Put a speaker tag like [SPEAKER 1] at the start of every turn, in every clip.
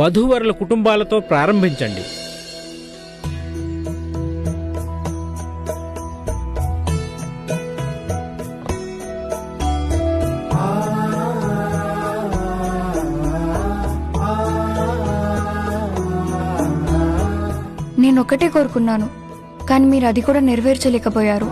[SPEAKER 1] వధూవరుల కుటుంబాలతో ప్రారంభించండి.
[SPEAKER 2] నేను ఒక్కటే కోరుకున్నాను కానీ మీరు అది కూడా నెరవేర్చలేకపోయారు.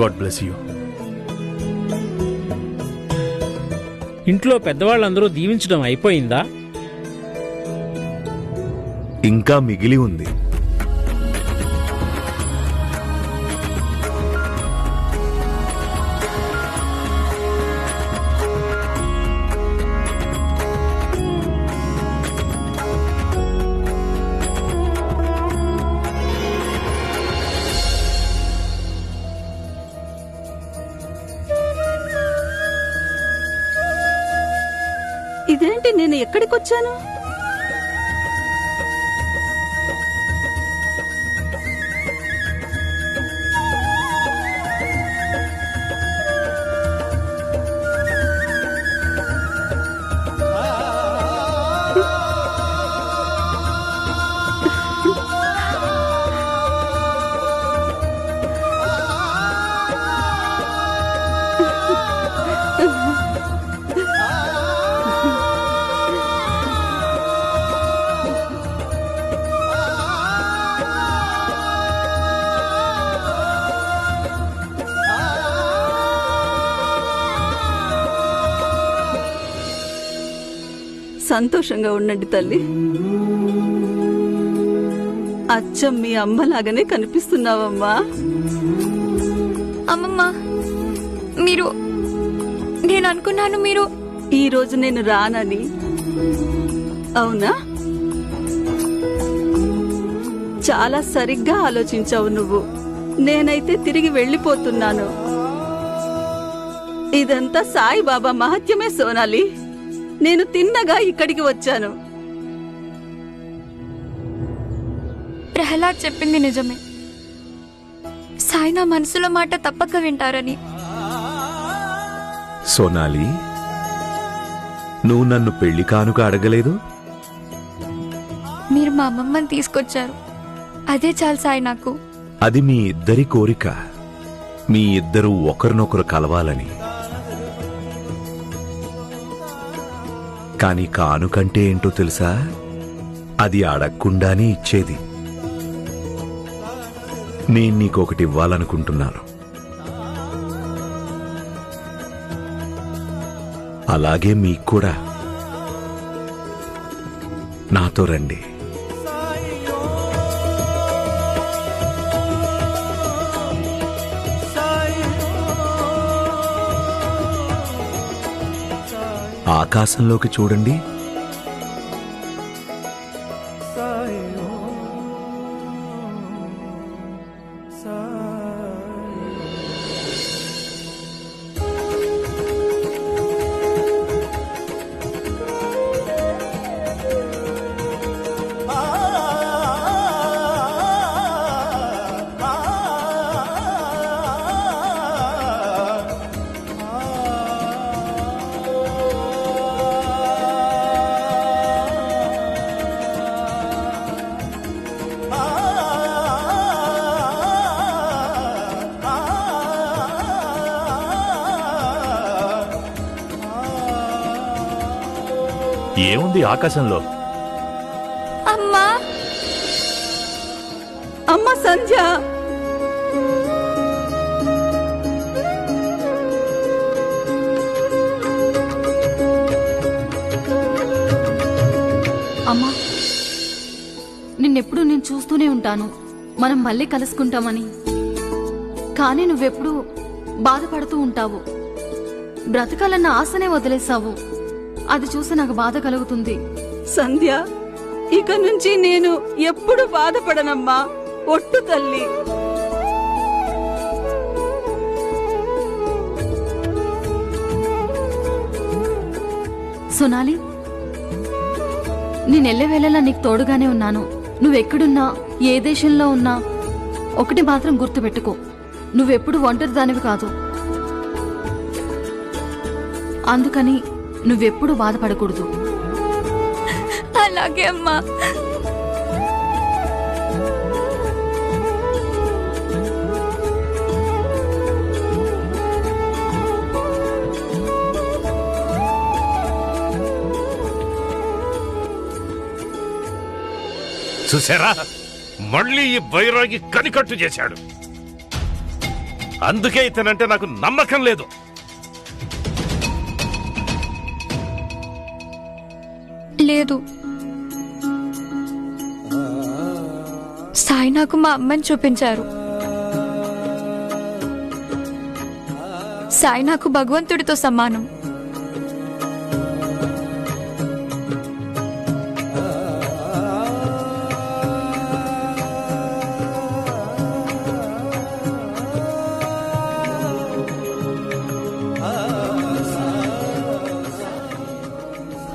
[SPEAKER 3] గాడ్ బ్లెస్ యూ
[SPEAKER 1] ఇంట్లో పెద్దవాళ్ళందరూ దీవించడం అయిపోయిందా?
[SPEAKER 4] ఇంకా మిగిలి ఉంది.
[SPEAKER 5] వచ్చాను సంతోషంగా ఉండండి తల్లి. అచ్చం మీ అమ్మలాగానే కనిపిస్తున్నావమ్మా.
[SPEAKER 2] అమ్మమ్మ మీరు నేను అనుకున్నాను మీరు.
[SPEAKER 5] ఈ రోజు నేను రానని. అవునా? చాలా సరిగ్గా ఆలోచించావు నువ్వు. నేనైతే తిరిగి వెళ్ళిపోతున్నాను. ఇదంతా సాయిబాబా మహత్యమే సోనాలి. నేను తిన్నగా ఇక్కడికి వచ్చాను.
[SPEAKER 2] ప్రహ్లాద్ చెప్పింది నిజమే. సాయి నా మనసులో మాట తప్పక వింటారని.
[SPEAKER 4] సోనాలి నువ్వు నన్ను పెళ్ళి కానుక అడగలేదు?
[SPEAKER 2] మీరు మా అమ్మమ్మని తీసుకొచ్చారు. అదే చాలు సాయి నాకు.
[SPEAKER 4] అది మీ ఇద్దరి కోరిక. మీ ఇద్దరు ఒకరినొకరు కలవాలని. కాని కానుకంటే ఏంటో తెలుసా? అది అడగకుండానే ఇచ్చేది. నేను నీకొకటి ఇవ్వాలనుకుంటున్నాను. అలాగే మీకు కూడా. నాతో రండి. ఆకాశంలోకి చూడండి.
[SPEAKER 3] ఏముంది ఆకాశంలో?
[SPEAKER 2] అమ్మా!
[SPEAKER 5] అమ్మ సంధ్య!
[SPEAKER 6] అమ్మా! నిన్నెప్పుడు నేను చూస్తూనే ఉంటాను. మనం మళ్ళీ కలుసుకుంటామని. కానీ నువ్వెప్పుడు బాధపడుతూ ఉంటావు. బ్రతకాలన్న ఆశనే వదిలేసావు అది చూసి నాకు బాధ కలుగుతుంది.
[SPEAKER 5] సంధ్య ఇక నుంచి నేను ఎప్పుడు బాధపడనమ్మా ఒట్టు తల్లి.
[SPEAKER 6] సొనాలి నేనెల్లే వేళలా నీకు తోడుగానే ఉన్నాను. నువ్వెక్కడున్నా ఏ దేశంలో ఉన్నా ఒకటి మాత్రం గుర్తుపెట్టుకో. నువ్వెప్పుడు ఒంటరి దానివి కాదు. అందుకని నువ్వెప్పుడు బాధపడకూడదు.
[SPEAKER 2] అలాగే అమ్మా.
[SPEAKER 7] చూసారా? మళ్ళీ ఈ బైరాగి కనికట్టు చేశాడు. అందుకే ఇతనంటే నాకు నమ్మకం లేదు.
[SPEAKER 2] లేదు. సాయి నాకు మా అమ్మని చూపించారు. సాయి నాకు భగవంతుడితో సమానం.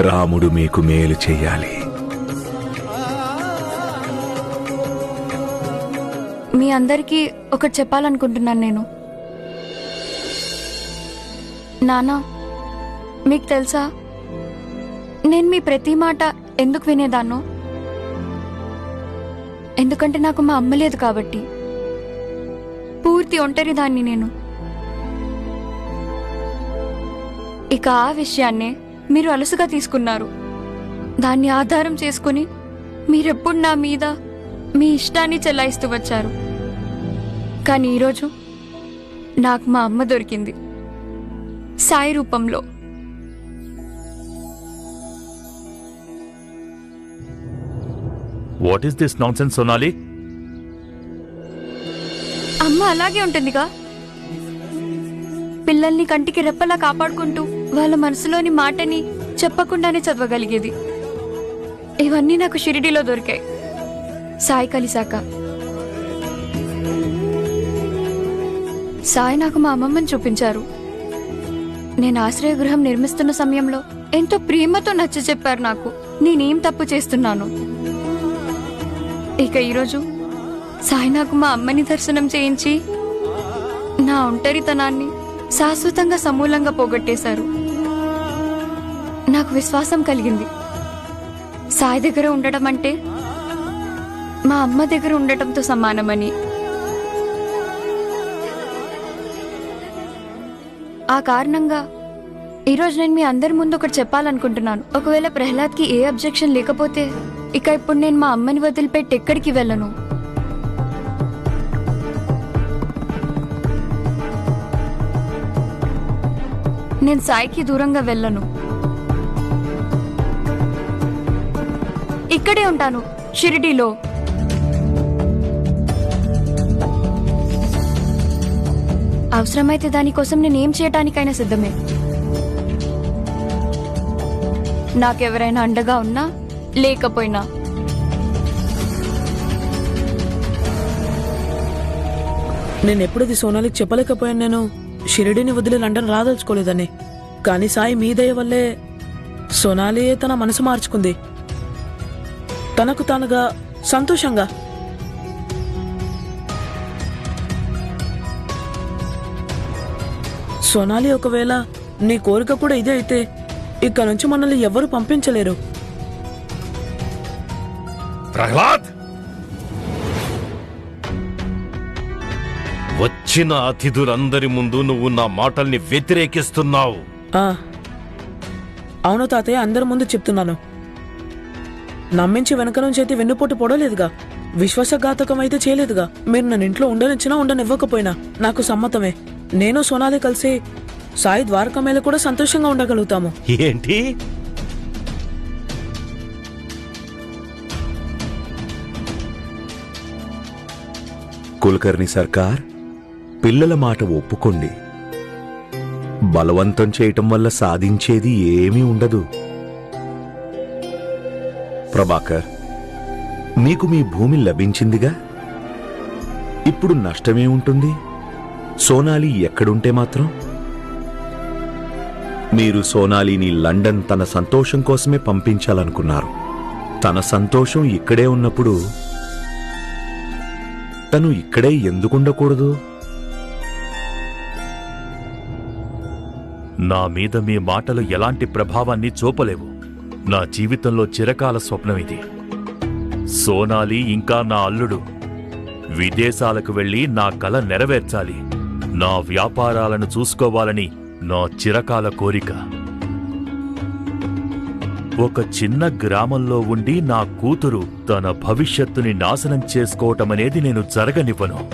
[SPEAKER 4] రాముడు మీకు మేలు చేయాలి.
[SPEAKER 2] మీ అందరికీ ఒకటి చెప్పాలనుకుంటున్నాను నేను. నానా మీకు తెలుసా? నేను మీ ప్రతి మాట ఎందుకు వినేదాన్నో? ఎందుకంటే నాకు మా అమ్మ లేదు కాబట్టి. పూర్తి ఒంటరి దాన్ని నేను. ఇక ఆ విషయాన్నే మీరు అలసుగా తీసుకున్నారు. దాన్ని ఆధారం చేసుకుని మీరెప్పుడు నా మీద మీ ఇష్టాన్ని చెల్లాయిస్తూ వచ్చారు. కానీ ఈరోజు నాకు మా అమ్మ దొరికింది. సాయి రూపంలో.
[SPEAKER 3] వాట్ ఈస్ దిస్ సోనాలి
[SPEAKER 2] అమ్మ అలాగే ఉంటుందిగా. పిల్లల్ని కంటికి రెప్పలా కాపాడుకుంటూ వాళ్ళ మనసులోని మాటని చెప్పకుండానే చదవగలిగేది. ఇవన్నీ నాకు షిరిడీలో దొరికాయి. సాయి కలిశాక. సాయి నాకు మా అమ్మమ్మని చూపించారు. నేను ఆశ్రయ గృహం నిర్మిస్తున్న సమయంలో ఎంతో ప్రేమతో నచ్చ చెప్పారు నాకు. నేనేం తప్పు చేస్తున్నాను? ఇక ఈరోజు సాయి నాకు మా అమ్మని దర్శనం చేయించి నా ఒంటరితనాన్ని శాశ్వతంగా సమూలంగా పోగొట్టేశారు. నాకు విశ్వాసం కలిగింది. సాయి దగ్గర ఉండడం అంటే మా అమ్మ దగ్గర ఉండటంతో సమానమని. ఆ కారణంగా ఈరోజు నేను మీ అందరి ముందు ఒకటి చెప్పాలనుకుంటున్నాను. ఒకవేళ ప్రహ్లాద్కి ఏ అబ్జెక్షన్ లేకపోతే ఇక ఇప్పుడు నేను మా అమ్మని వదిలిపెట్టి ఎక్కడికి వెళ్ళను? నేను సాయికి దూరంగా వెళ్ళను. ఇక్కడే ఉంటాను షిరిడీలో. అవసరమైతే దానికోసం నేను ఏం చేయటానికైనా సిద్ధమే. నాకెవరైనా అండగా ఉన్నా లేకపోయినా.
[SPEAKER 8] నేను ఎప్పుడది సోనాలికి చెప్పలేకపోయాను నేను. షిరిడిని వదిలి లండన్ రాదలుచుకోలేదని. కానీ సాయి మీ దయ వల్లే సోనాలి తన మనసు మార్చుకుంది. తనకు తానుగా సంతోషంగా. సోనాలి ఒకవేళ నీ కోరిక కూడా ఇదే అయితే ఇక్కడ నుంచి మనల్ని ఎవ్వరూ పంపించలేరు.
[SPEAKER 7] ప్రహ్లాద్! వచ్చిన అతిథులందరి ముందు నువ్వు నా మాటల్ని వ్యతిరేకిస్తున్నావు.
[SPEAKER 8] ఆ. అవును తాతయ్య అందరి ముందు చెప్తున్నాను. నమ్మించి వెనక నుంచి అయితే వెన్నుపోటు పొడలేదుగా. విశ్వాసఘాతకం అయితే చేయలేదుగా. మీరు నన్ను ఇంట్లో ఉండనిచ్చినా ఉండనివ్వకపోయినా నాకు సమ్మతమే. నేను సోనాలి కలిసి సాయి ద్వారకా మేళ కూడా సంతోషంగా ఉండగలుగుతాము.
[SPEAKER 7] ఏంటి?
[SPEAKER 4] కులకర్ణి సర్కార్ పిల్లల మాట ఒప్పుకోండి. బలవంతం చేయటం వల్ల సాధించేది ఏమీ ఉండదు. ప్రభాకర్ మీకు మీ భూమి లభించిందిగా? ఇప్పుడు నష్టమే ఉంటుంది. సోనాలి ఎక్కడుంటే మాత్రం? మీరు సోనాలిని లండన్ తన సంతోషం కోసమే పంపించాలనుకున్నారు. తన సంతోషం ఇక్కడే ఉన్నప్పుడు తను ఇక్కడే ఎందుకుండకూడదు?
[SPEAKER 3] నా మీద మీ మాటలు ఎలాంటి ప్రభావాన్ని చూపలేవు. నా జీవితంలో చిరకాల స్వప్నం ఇది. సోనాలి ఇంకా నా అల్లుడు. విదేశాలకు వెళ్ళి నా కల నెరవేర్చాలి. నా వ్యాపారాలను చూసుకోవాలని నా చిరకాల కోరిక. ఒక చిన్న గ్రామంలో ఉండి నా కూతురు తన భవిష్యత్తుని నాశనం చేసుకోవటమనేది నేను జరగనివ్వను.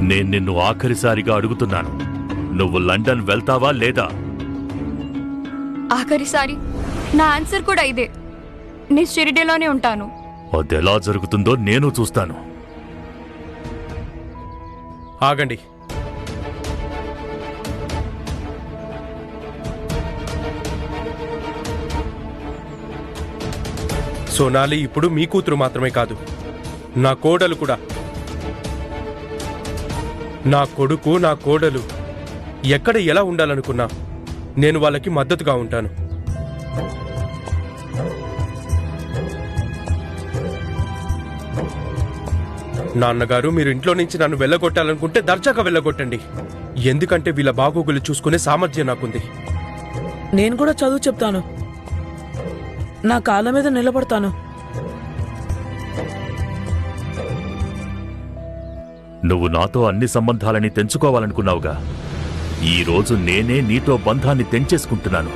[SPEAKER 3] నేను నిన్ను ఆఖరిసారిగా అడుగుతున్నాను. నువ్వు లండన్ వెళ్తావా లేదా?
[SPEAKER 2] ఆఖరిసారి నా ఆన్సర్ కూడా ఇదే. నేను షిరిడీలోనే ఉంటాను.
[SPEAKER 3] అదెలా జరుగుతుందో నేను చూస్తాను.
[SPEAKER 9] ఆగండి. సోనాలి ఇప్పుడు మీ కూతురు మాత్రమే కాదు. నా కోడలు కూడా. నా కొడుకు నా కోడలు. ఎక్కడ ఎలా ఉండాలనుకున్నా నేను వాళ్ళకి మద్దతుగా ఉంటాను. నాన్నగారు మీరు ఇంట్లో నుంచి నన్ను వెళ్ళగొట్టాలనుకుంటే దర్జాగా వెళ్ళగొట్టండి. ఎందుకంటే వీళ్ళ బాగోగులు చూసుకునే సామర్థ్యం నాకుంది.
[SPEAKER 8] నేను కూడా చదువు చెప్తాను. నా కాళ్ళ మీద నిలబడతాను.
[SPEAKER 3] నువ్వు నాతో అన్ని సంబంధాలని తెంచుకోవాలనుకున్నావుగా. ఈ రోజు నేనే నీతో బంధాన్ని తెంచేసుకుంటున్నాను.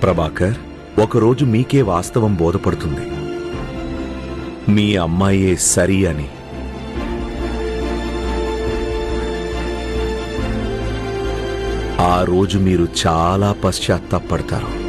[SPEAKER 4] ప్రభాకర్ ఒకరోజు మీకే వాస్తవం బోధపడుతుంది. మీ అమ్మాయే సరి అని. ఆ రోజు మీరు చాలా పశ్చాత్తాపడతారు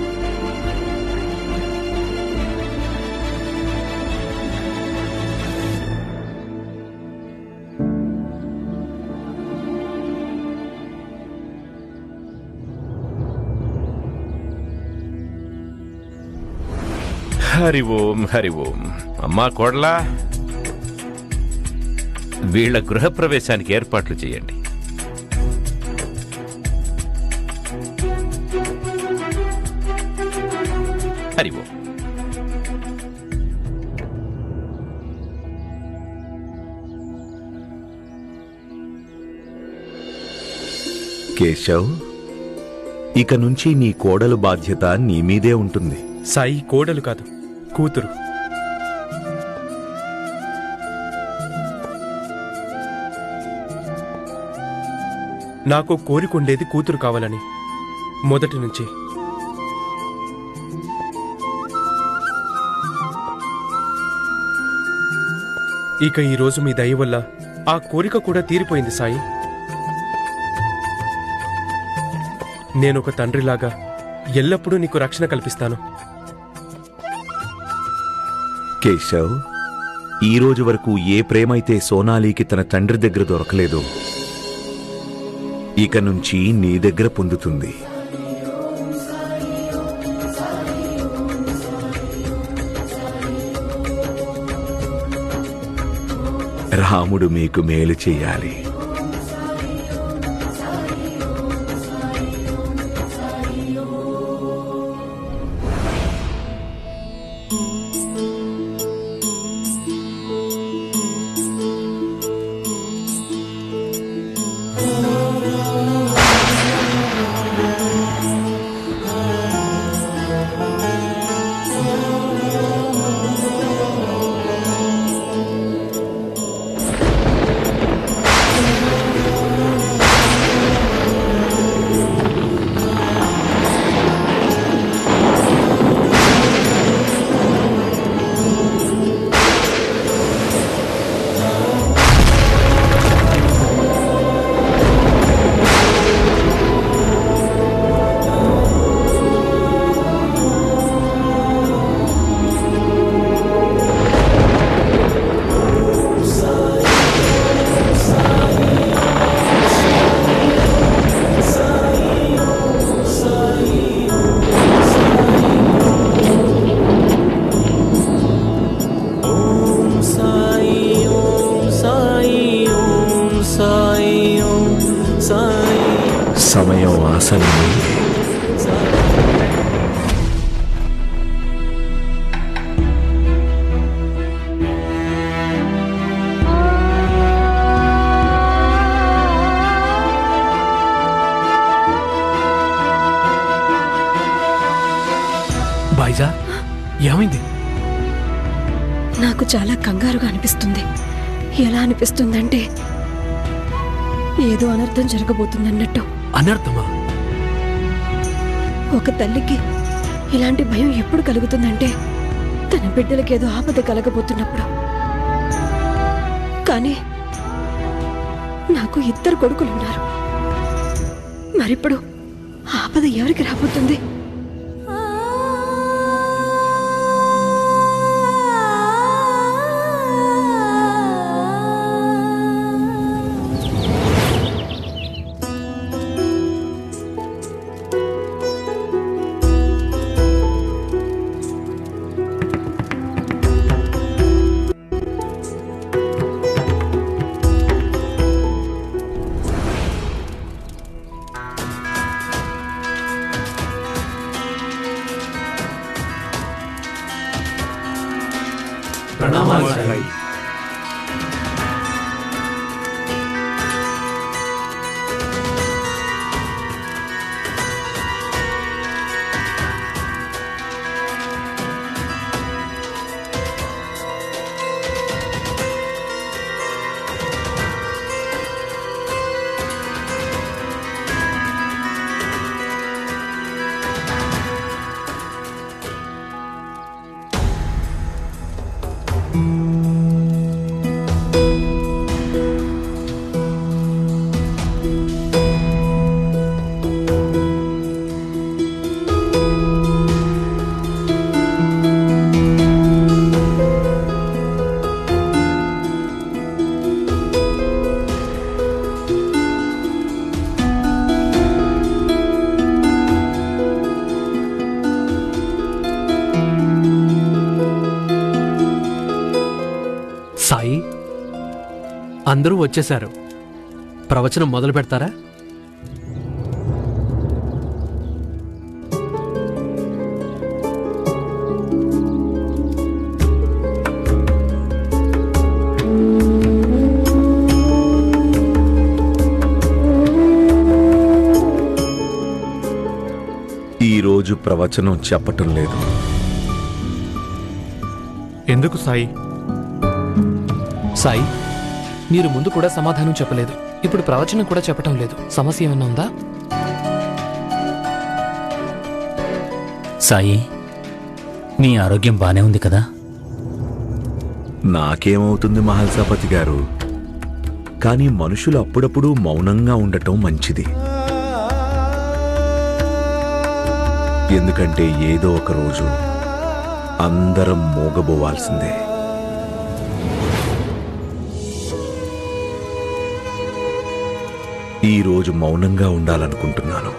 [SPEAKER 10] హరి ఓం హరి ఓం. అమ్మా కోడలా వీళ్ళ గృహప్రవేశానికి ఏర్పాట్లు చేయండి. హరి ఓం.
[SPEAKER 4] కేశవ్ ఇక నుంచి నీ కోడలు బాధ్యత నీ మీదే ఉంటుంది.
[SPEAKER 9] సాయి కోడలు కాదు. కూతురు. నాకు కోరికుండేది కూతురు కావాలని మొదటి నుంచి. ఇక ఈ రోజు మీ దయ వల్ల ఆ కోరిక కూడా తీరిపోయింది సాయి. నేను ఒక తండ్రిలాగా ఎల్లప్పుడూ నీకు రక్షణ కల్పిస్తాను.
[SPEAKER 4] కేశవ్ ఈ రోజు వరకు ఏ ప్రేమైతే సోనాలికి తన తండ్రి దగ్గర దొరకలేదో ఇక నుంచి నీ దగ్గర పొందుతుంది. రాముడు మీకు మేలు చేయాలి.
[SPEAKER 11] ఏమైంది?
[SPEAKER 12] నాకు చాలా కంగారుగా అనిపిస్తుంది. ఎలా అనిపిస్తుందంటే ఏదో అనర్థం జరగబోతుందన్నట్టు.
[SPEAKER 11] అనర్థమా?
[SPEAKER 12] ఒక తల్లికి ఇలాంటి భయం ఎప్పుడు కలుగుతుందంటే తన బిడ్డలకి ఏదో ఆపద కలగబోతున్నప్పుడు. కానీ నాకు ఇద్దరు కొడుకులున్నారు మరిప్పుడు ఆపద ఎవరికి రాబోతుంది?
[SPEAKER 11] అందరూ వచ్చేశారు. ప్రవచనం మొదలు పెడతారా?
[SPEAKER 4] ఈ రోజు ప్రవచనం చెప్పటం లేదు.
[SPEAKER 11] ఎందుకు సాయి?
[SPEAKER 13] సాయి మీరు ముందు కూడా సమాధానం చెప్పలేదు. ఇప్పుడు ప్రవచనం కూడా చెప్పటం లేదు. సమస్య ఏమన్నా ఉందా?
[SPEAKER 14] సాయి మీ ఆరోగ్యం బానే ఉంది కదా?
[SPEAKER 4] నాకేమవుతుంది మహల్సాపతి గారు? కానీ మనుషులు అప్పుడప్పుడు మౌనంగా ఉండటం మంచిది. ఎందుకంటే ఏదో ఒక రోజు అందరం మోగబోవాల్సిందే. ఈ రోజు మౌనంగా ఉండాలనుకుంటున్నాను.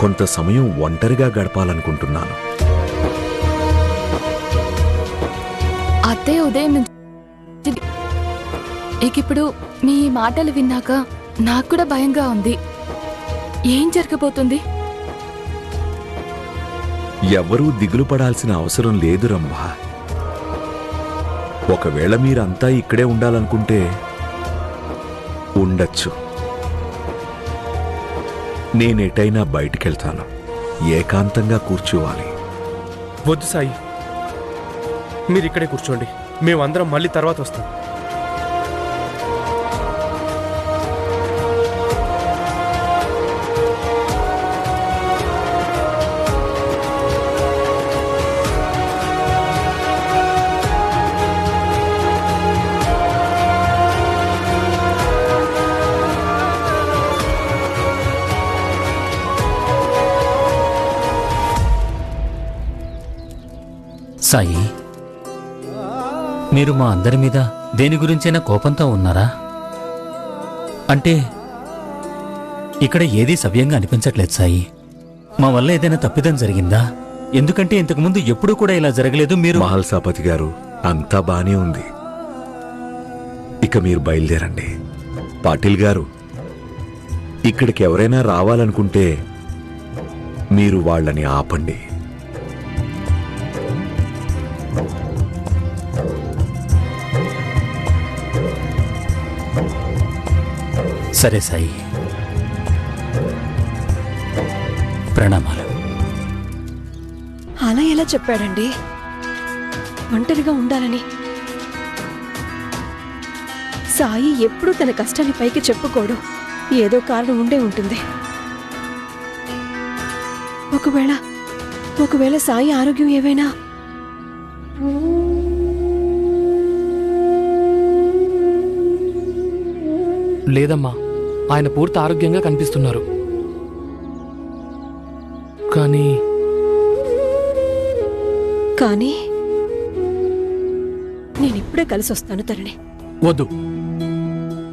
[SPEAKER 4] కొంత సమయం ఒంటరిగా గడపాలనుకుంటున్నాను.
[SPEAKER 2] అదే ఉదయం నుంచి ఇప్పుడు మీ ఈ మాటలు విన్నాక నాకు కూడా భయంగా ఉంది. ఏం జరగబోతుంది?
[SPEAKER 4] ఎవ్వరూ దిగులు పడాల్సిన అవసరం లేదు రంభా ఒకవేళ మీరంతా ఇక్కడే ఉండాలనుకుంటే ఉండొచ్చు. నేనెటైనా బయటికెళ్తాను. ఏకాంతంగా కూర్చోవాలి.
[SPEAKER 9] వద్దు సాయి. మీరు ఇక్కడే కూర్చోండి. మేమందరం మళ్ళీ తర్వాత వస్తాం.
[SPEAKER 14] సాయి మీరు మా అందరి మీద దేని గురించైనా కోపంతో ఉన్నారా? అంటే ఇక్కడ ఏదీ సవ్యంగా అనిపించట్లేదు సాయి. మా వల్ల ఏదైనా తప్పిదం జరిగిందా? ఎందుకంటే ఇంతకుముందు ఎప్పుడూ కూడా ఇలా జరగలేదు మీరు
[SPEAKER 4] మహల్సాపతి గారు అంతా బానే ఉంది. ఇక మీరు బయలుదేరండి. పాటిల్ గారు ఇక్కడికి ఎవరైనా రావాలనుకుంటే మీరు వాళ్ళని ఆపండి.
[SPEAKER 14] సరే సాయి. ప్రణామాలు.
[SPEAKER 12] అలా ఎలా చెప్పాడండి? ఒంటరిగా ఉండాలని. సాయి ఎప్పుడూ తన కష్టాన్ని పైకి చెప్పుకోడు. ఏదో కారణం ఉండే ఉంటుంది. ఒకవేళ ఒకవేళ సాయి ఆరోగ్యం ఏవైనా?
[SPEAKER 13] లేదమ్మా. ఆయన పూర్తి ఆరోగ్యంగా కనిపిస్తున్నారు. కానీ
[SPEAKER 12] కానీ నేనిప్పుడే కలిసి వస్తాను తరణి.
[SPEAKER 11] వద్దు.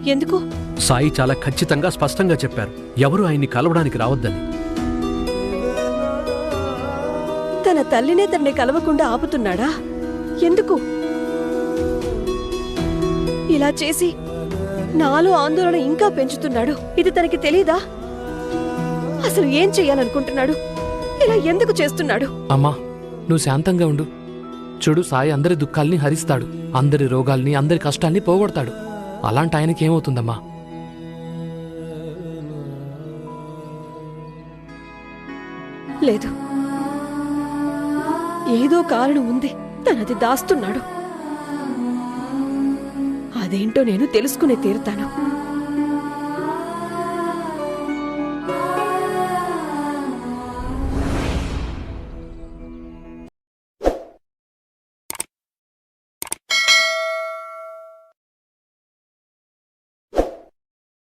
[SPEAKER 12] ఎందుకు?
[SPEAKER 11] సాయి చాలా ఖచ్చితంగా స్పష్టంగా చెప్పారు. ఎవరు ఆయన్ని కలవడానికి రావద్దని.
[SPEAKER 12] తన తల్లినే తనని కలవకుండా ఆపుతున్నాడా? ఎందుకు? ఇలా చేసి నాలో ఆందోళన ఇంకా పెంచుతున్నాడు. ఇది తనకి తెలీదా? అసలు ఏం చెయ్యాలనుకుంటున్నాడు? ఇలా ఎందుకు చేస్తున్నాడు?
[SPEAKER 13] అమ్మా నువ్వు శాంతంగా ఉండు. చూడు సాయి అందరి దుఃఖాల్ని హరిస్తాడు. అందరి రోగాల్ని అందరి కష్టాల్ని పోగొడతాడు. అలాంటి ఆయనకి ఏమవుతుందమ్మా?
[SPEAKER 12] లేదు. ఏదో కారణం ఉంది. తనది దాస్తున్నాడు. అదేంటో నేను తెలుసుకునే తీరుతాను.